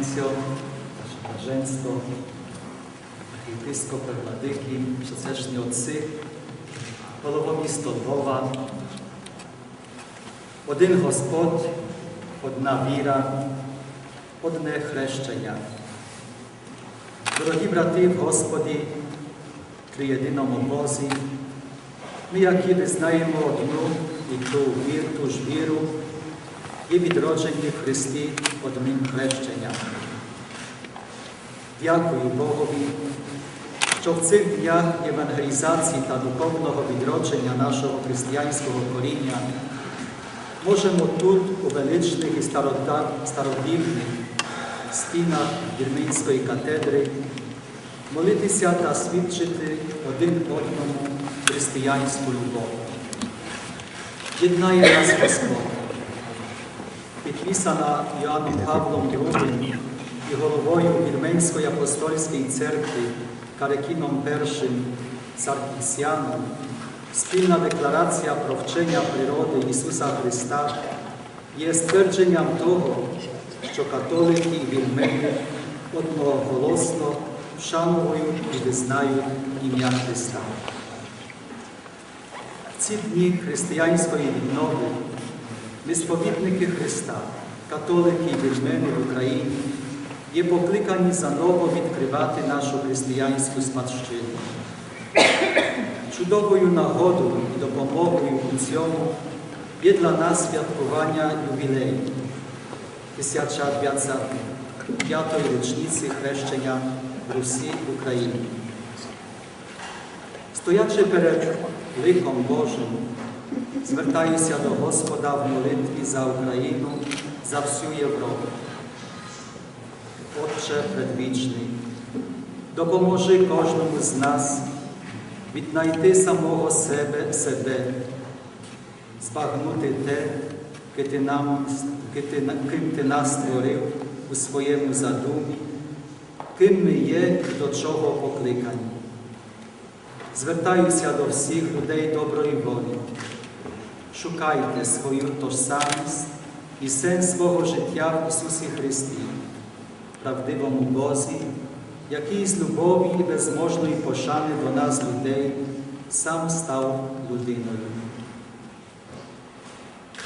Нунціо, наше блаженство, єпископи, владики, всесешні отці, головомісто Львова, один Господь, одна віра, одне хрещення. Дорогі брати в Господі, при єдиному Бозі, ми, які визнаємо одну і ту віру, ту ж віру, є відроджені в Христі одним хрещенням. Дякую Богові, що в цих днях євангелізації та духовного відродження нашого християнського коріння можемо тут, у величних і стародавніх стінах Вірменської катедри, молитися та свідчити один одному християнську любов. Єднає нас Господь, підписана Іоанном Павлом II і головою Вірменської апостольської церкви Карекіном І Саркісяном, спільна декларація про вчення природи Ісуса Христа є ствердженням того, що католики і вірмени одноголосно вшановують і визнають ім'я Христа. В ці дні християнської віднови ми сповідники Христа, католики і вірмени в Україні, є покликані заново відкривати нашу християнську спадщину. Чудовою нагодою і допомогою у цьому є для нас святкування ювілею 1025-ї річниці хрещення Русі в Україні. Стоячи перед ликом Божим, звертаюся до Господа в молитві за Україну, за всю Європу. Отче предвічний, допоможи кожному з нас віднайти самого себе, себе, збагнути те, ким ти нас створив у своєму задумі, ким ми є і до чого покликані. Звертаюся до всіх людей доброї волі. Шукайте свою тожсамість і сенс свого життя в Ісусі Христі, правдивому Бозі, який з любові і безможної пошани до нас, людей, сам став людиною.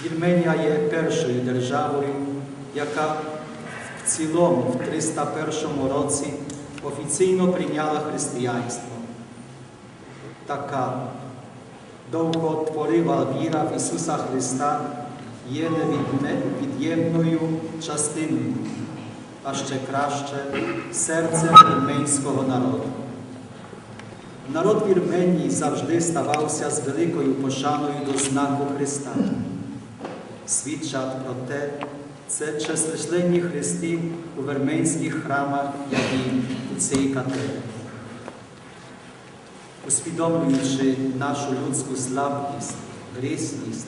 Вірменія є першою державою, яка в цілому в 301 році офіційно прийняла християнство. Така довготворива віра в Ісуса Христа є невід'ємною частиною, а ще краще серцем вірменського народу. Народ Вірменії завжди ставався з великою пошаною до знаку Христа. Свідчать про те, це численні хрести у вірменських храмах, як і у цій катедрі. Усвідомлюючи нашу людську слабкість, грісність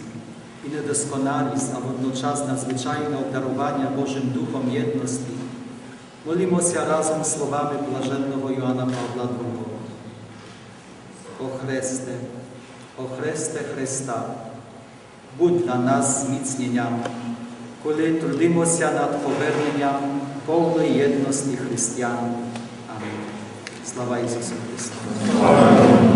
і недосконалість, а водночас надзвичайне обдарування Божим Духом єдності, молімося разом словами блаженного Йоанна Павла II. О Христе, о Христе Христа, будь для нас зміцненням, коли трудимося над поверненням повної єдності християн. Слава Ісусу Христу!